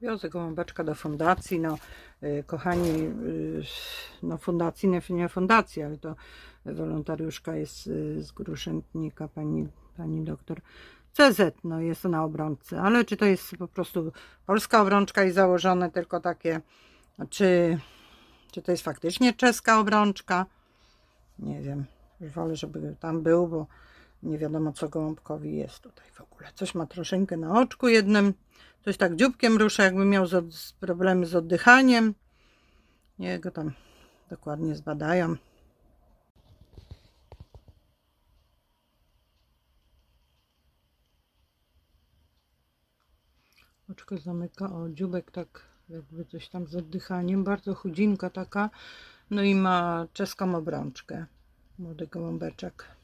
Wiozę gołąbeczka do fundacji. No, y, kochani, y, no fundacji, nie, nie fundacji, ale to wolontariuszka jest y, z Gruszętnika, pani, pani doktor CZ, no jest na obrączce. Ale czy to jest po prostu polska obrączka i założone tylko takie, czy, czy to jest faktycznie czeska obrączka? Nie wiem. Już wolę, żeby tam był, bo nie wiadomo, co gołąbkowi jest tutaj w ogóle. Coś ma troszeczkę na oczku jednym. Coś tak dzióbkiem rusza, jakby miał z, z problemy z oddychaniem. Nie go tam dokładnie zbadają. Oczko zamyka, o dzióbek tak jakby coś tam z oddychaniem. Bardzo chudzinka taka. No i ma czeską obrączkę. Młody gołąbeczek.